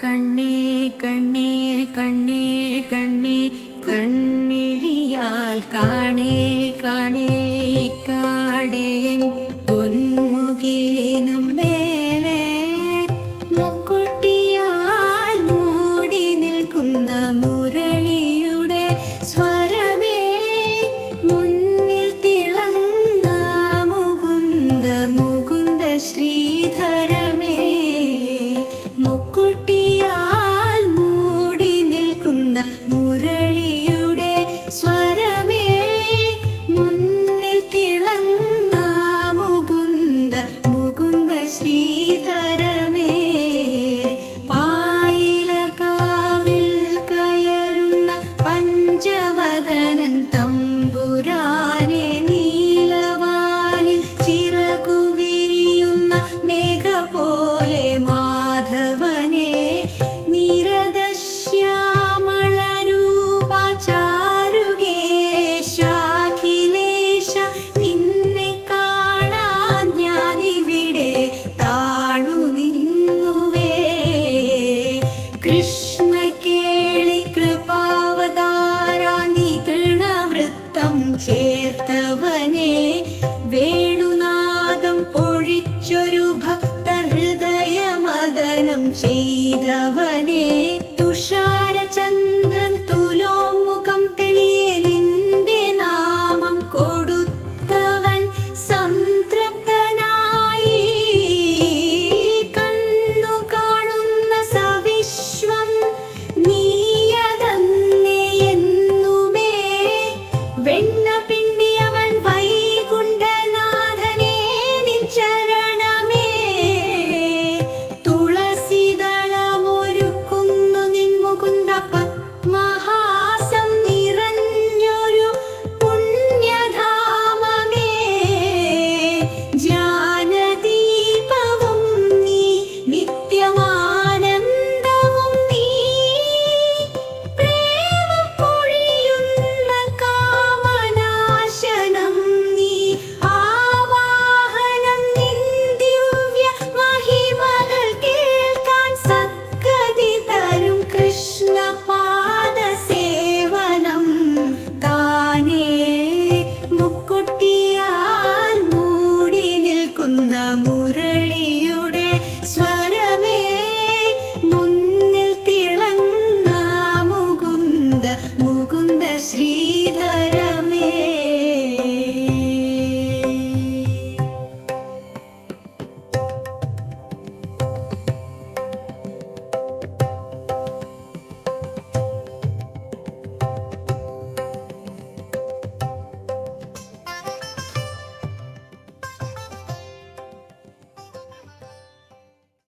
കണ്ണേ കണ്ണേ കണ്ണേ കണ്ണേ കണ്ണിഴിയാൽ കാണേ കാണേ. ചെയ്തവ